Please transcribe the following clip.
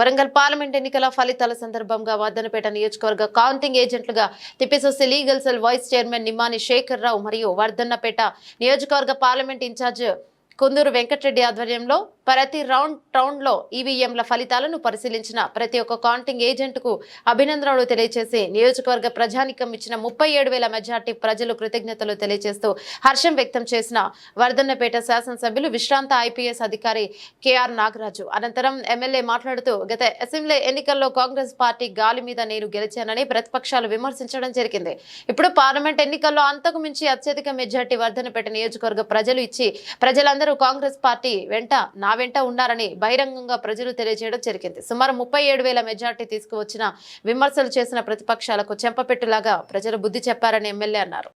Warangal parliament ఎన్నికల ఫలితాల సందర్భంగా వర్ధనపేట నియోజకవర్గ కౌంటింగ్ ఏజెంట్లుగా తిప్పిసొస్సి legal cell vice chairman Nimmani Shekar Rao మరియు వర్ధన్నపేట నియోజకవర్గ పార్లమెంట్ ఇన్ఛార్జ్ కుందూరు వెంకటరెడ్డి ఆధ్వర్యంలో ప్రతి రౌండ్ రౌండ్లో ఈవీఎంల ఫలితాలను పరిశీలించిన ప్రతి ఒక్క కౌంటింగ్ ఏజెంట్కు అభినందనలు తెలియజేసి నియోజకవర్గ ప్రజానికం ఇచ్చిన ముప్పై ఏడు వేల మెజార్టీ ప్రజలు కృతజ్ఞతలు తెలియజేస్తూ హర్షం వ్యక్తం చేసిన వర్ధన్నపేట శాసనసభ్యులు విశ్రాంత ఐపీఎస్ అధికారి కేఆర్ నాగరాజు. అనంతరం ఎమ్మెల్యే మాట్లాడుతూ గత అసెంబ్లీ ఎన్నికల్లో కాంగ్రెస్ పార్టీ గాలి మీద నేను గెలిచానని ప్రతిపక్షాలు విమర్శించడం జరిగింది. ఇప్పుడు పార్లమెంట్ ఎన్నికల్లో అంతకు మించి అత్యధిక మెజార్టీ వర్ధనపేట నియోజకవర్గ ప్రజలు ఇచ్చి ప్రజలందరూ కాంగ్రెస్ పార్టీ వెంట నా వెంట ఉన్నారని బహిరంగంగా ప్రజలు తెలియజేయడం జరిగింది. సుమారు ముప్పై ఏడు వేల మెజార్టీ తీసుకువచ్చిన విమర్శలు చేసిన ప్రతిపక్షాలకు చెంపపెట్టులాగా ప్రజలు బుద్ధి చెప్పారని ఎమ్మెల్యే అన్నారు.